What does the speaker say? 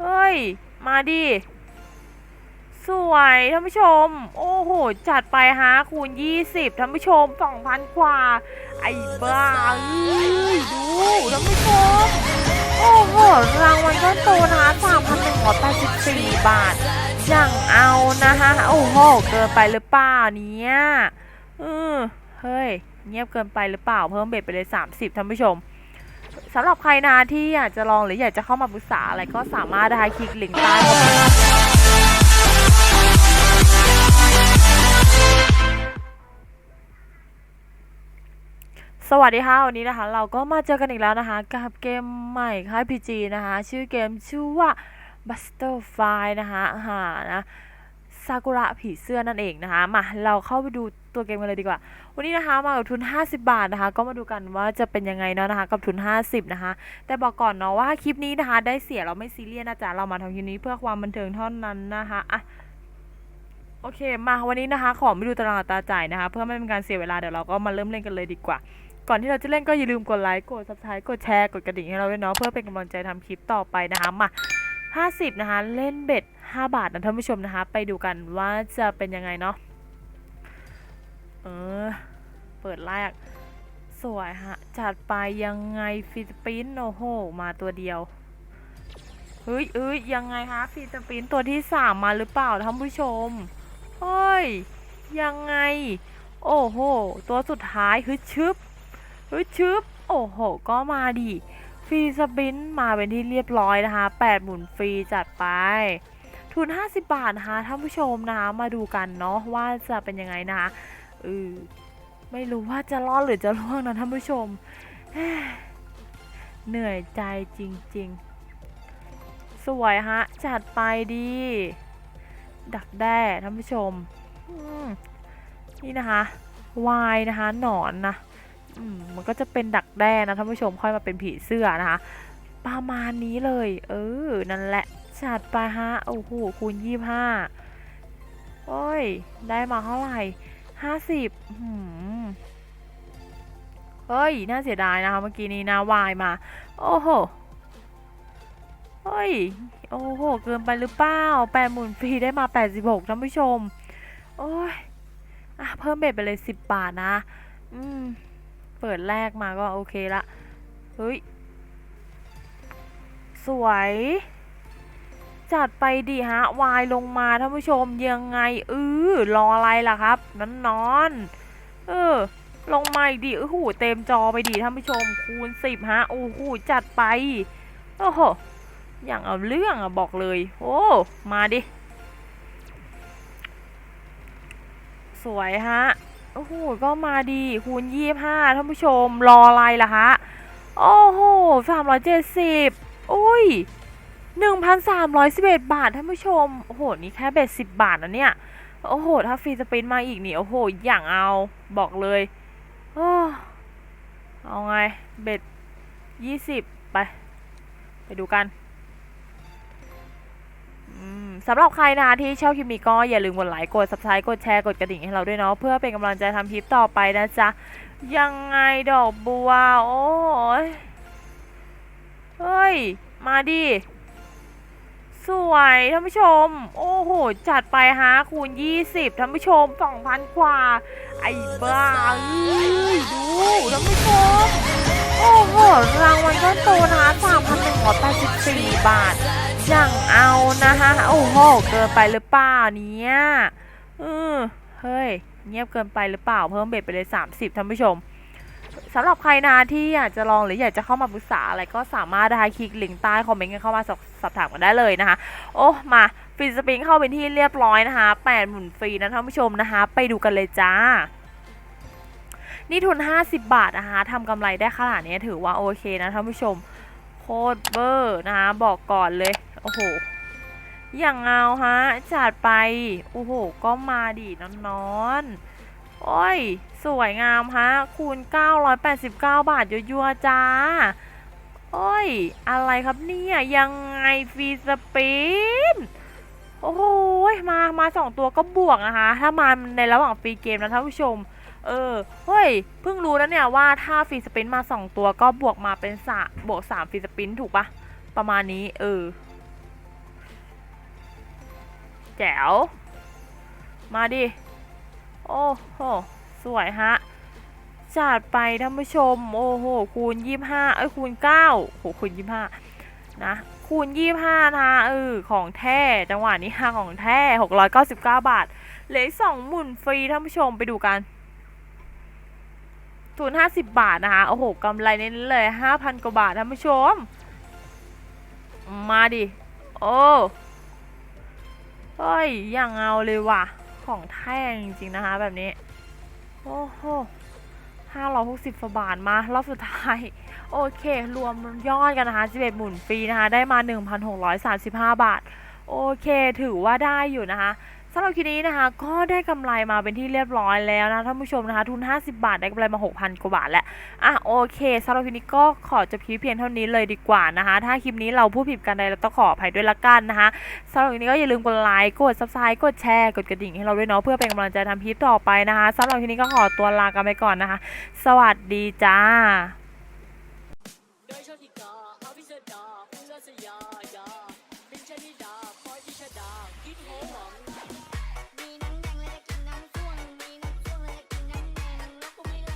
เฮ้ย มาดิ สวยท่านผู้ชม โอ้โห จัดไปฮะคูณ 20ท่านผู้ชม 2,000 กว่า ไอ้บ้าเอ้ยดูท่านผู้ชม โอ้โห รางวัลก้อนโตนะ3,184 บาทย่างเอานะฮะโอ้โห เกินไปหรือเปล่าเนี่ยเออเฮ้ย เงียบเกินไปหรือเปล่า เพิ่มเบ็ดไปเลย 30ท่านผู้ชม สำหรับใครนะที่อยากจะลองหรืออยากจะเข้ามาปรึกษาอะไรก็สามารถนะคะคลิกลิงก์ใต้สวัสดีค่ะ วันนี้นะคะ เราก็มาเจอกันอีกแล้วนะคะ กับเกมใหม่ค่าย PG นะคะ ชื่อเกมชื่อว่า Butterfly นะคะหานะ ซากุระผีเสื้อนั่นเองนะคะมาเราเข้าไปดูตัวเกมกันเลยดีกว่า วันนี้นะคะมากับทุน 50 บาทนะคะ ก็มาดูกันว่าจะเป็นยังไงเนาะนะคะ กับทุน 50 นะคะ แต่บอกก่อนเนาะว่าคลิปนี้นะคะ ได้เสียเราไม่ซีเรียสนะจ๊ะเรามาทำคลิปนี้เพื่อความบันเทิงเท่านั้นนะคะอะโอเค มาวันนี้นะคะ ขอไปดูตารางอัตราจ่ายนะคะ เพื่อไม่เป็นการเสียเวลาเดี๋ยวเราก็มาเริ่มเล่นกันเลยดีกว่า ก่อนที่เราจะเล่นก็อย่าลืมกดไลค์กด subscribe กดแชร์กดกระดิ่งให้เราด้วยเนาะเพื่อเป็นกำลังใจทำคลิปต่อไปนะคะมา50 นะคะ เล่นเบ็ด 5 บาทนะท่านผู้ชมนะคะ ไปดูกันว่าจะเป็นยังไงเนาะเออ เปิดแรก สวยฮะ จัดไปยังไงฟิสปินโอ้โห มาตัวเดียวเฮ้ยเอ้ยยังไงคะฟิสปินตัวที่สามมาหรือเปล่าท่านผู้ชมเฮ้ย ยังไง โอ้โห ตัวสุดท้ายฮึชึบฮึชึบโอ้โห ก็มาดิฟรีสปินมาเป็นที่เรียบร้อยนะคะ 8 หมุนฟรีจัดไป ทุน 50 บาทนะคะท่านผู้ชมนะมาดูกันเนาะว่าจะเป็นยังไงนะคะเออไม่รู้ว่าจะรอดหรือจะร่วงนะท่านผู้ชม เหนื่อยใจจริง ๆ สวยฮะ จัดไปดี ดักแด้ท่านผู้ชมมนี่นะคะวายนะคะ หนอนนะมมันก็จะเป็นดักแด้นะท่านผู้ชมค่อยมาเป็นผีเสื้อนะคะ ประมาณนี้เลย เออ นั่นแหละ จัดไปฮะ โอ้โห คูณยี่ห้าโอ้ย ได้มาเท่าไหร่ห้าสิบหืมเฮ้ย น่าเสียดายนะคะเมื่อกี้นี้นาวายมา โอ้โหเฮ้ย โอ้โห เกินไปหรือเปล่าแปดหมื่นฟรีได้มาแปดสิบหกท่านผู้ชม โอ้ย อะ เพิ่มเบ็ดไปเลยสิบบาทนะ อืม เปิดแรกมาก็โอเคละ เฮ้ย สวย จัดไปดิฮะวายลงมาท่านผู้ชมยังไงเออรออะไรล่ะครับนั่นนอนเออลงมาอีกดิโอ้โหเต็มจอไปดิท่านผู้ชมคูณสิบฮะโอ้โหจัดไปโอ้โหอย่างเอาเรื่องอะบอกเลยโอ้มาดิ สวยฮะโอ้โหก็มาดีคูณยี่ห้าท่านผู้ชมรออะไรล่ะคะโอ้โหสามร้อยเจ็ดสิบอุ้ย หนึ่งพันสามร้อยสิบเอ็ดบาทท่านผู้ชม โอ้โห นี่แค่เบ็ดสิบบาทนะเนี่ย โอ้โห ถ้าฟรีสปินมาอีกนี่ โอ้โห อย่างเอาบอกเลยโอ้เอาไง เบ็ดยี่สิบไป ไปดูกันสำหรับใครนะคะที่ชอบคลิปนี้ก็อย่าลืมกดไลค์ กด subscribe กดแชร์ กดกระดิ่งให้เราด้วยเนาะเพื่อเป็นกำลังใจทำคลิปต่อไปนะจ๊ะ ยังไงดอกบัว โอ้ยเฮ้ย มาดิ สวยท่านผู้ชม โอ้โห จัดไปฮะคูณ 20ท่านผู้ชม 2,000 กว่า ไอ้บ้าเอ้ยดูท่านผู้ชม โอ้โห รางวัลก้อนโตนะ3,184 บาทอย่างเอานะคะโอ้โห เกินไปหรือเปล่าเนี่ยเออเฮ้ย เงียบเกินไปหรือเปล่า เพิ่มเบ็ดไปเลย 30ท่านผู้ชม สำหรับใครนะที่อยากจะลองหรืออยากจะเข้ามาปรึกษาอะไรก็สามารถนะคะคลิกลิงก์ใต้คอมเมนต์กันเข้ามาสอบสอบถามกันได้เลยนะคะ โอ้มาฟรีสปริงเข้าเป็นที่เรียบร้อยนะคะแปดหมุนฟรีนะท่านผู้ชมนะคะ ไปดูกันเลยจ้านี่ทุน 50 บาทนะคะทำกำไรได้ขนาดนี้ถือว่าโอเคนะท่านผู้ชม โคตรเบอร์นะคะบอกก่อนเลย โอ้โห อย่างเงาฮะจัดไป โอ้โห ก็มาดินอนนอนๆ โอ้ย สวยงามฮะ คูณ 989 บาทยัวๆจ้า โอ้ย อะไรครับเนี่ย ยังไงฟรีสปินโอ้โหมา มาสองตัวก็บวกนะคะ ถ้ามาในระหว่างฟรีเกมนะท่านผู้ชม เออ เฮ้ย เพิ่งรู้นะเนี่ยว่าถ้าฟรีสปินมาสองตัวก็บวกมาเป็นสะบวกสามฟรีสปินถูกปะประมาณนี้ เออ แจ๋ว มาดิ โอ้โห สวยฮะ จัดไปท่านผู้ชม โอ้โห คูณยี่ห้าเอ้ย คูณเก้าโหคูณยี่ห้านะ คูณยี่ห้านะเออ ของแท้ จังหวะนี้ค่ะของแท้หกร้อยเก้าสิบเก้าบาท เหลือสองหมุนฟรีท่านผู้ชมไปดูกันทุนห้าสิบบาทนะคะ โอ้โหกำไรเน้นเลยห้าพันกว่าบาทท่านผู้ชม มาดิ โอ้เฮ้ยอย่างเอาเลยว่ะ ของแท้จริงๆนะคะแบบนี้ โอ้โหห้าร้อยหกสิบาบาทมารอบสุดท้าย โอเค รวมยอดกันนะคะ11หมุนฟรีนะคะ ได้มา 1,635 บาท โอเค ถือว่าได้อยู่นะคะ สำหรับคลิปนี้นะคะ ก็ได้กำไรมาเป็นที่เรียบร้อยแล้วนะท่านผู้ชมนะคะ ทุน 50 บาทได้กำไรมา 6,000 กว่าบาทแล้วอะโอเคสำหรับคลิปนี้ก็ขอจบคลิปเพียงเท่านี้เลยดีกว่านะคะ ถ้าคลิปนี้เราพูดผิดกันใดเราต้องขออภัยด้วยละกันนะคะสำหรับคลิปนี้ก็อย่าลืมกดไลค์กด subscribe กดแชร์กดกระดิ่งให้เราด้วยเนาะเพื่อเป็นกำลังใจทำคลิปต่อไปนะคะสำหรับคลิปนี้ก็ขอตัวลากันไปก่อนนะคะ สวัสดีจ้าโดยชติกาอภิสดาอุลสยายา บินชนิดา คอยิชดา กินหัวหวังมีนัง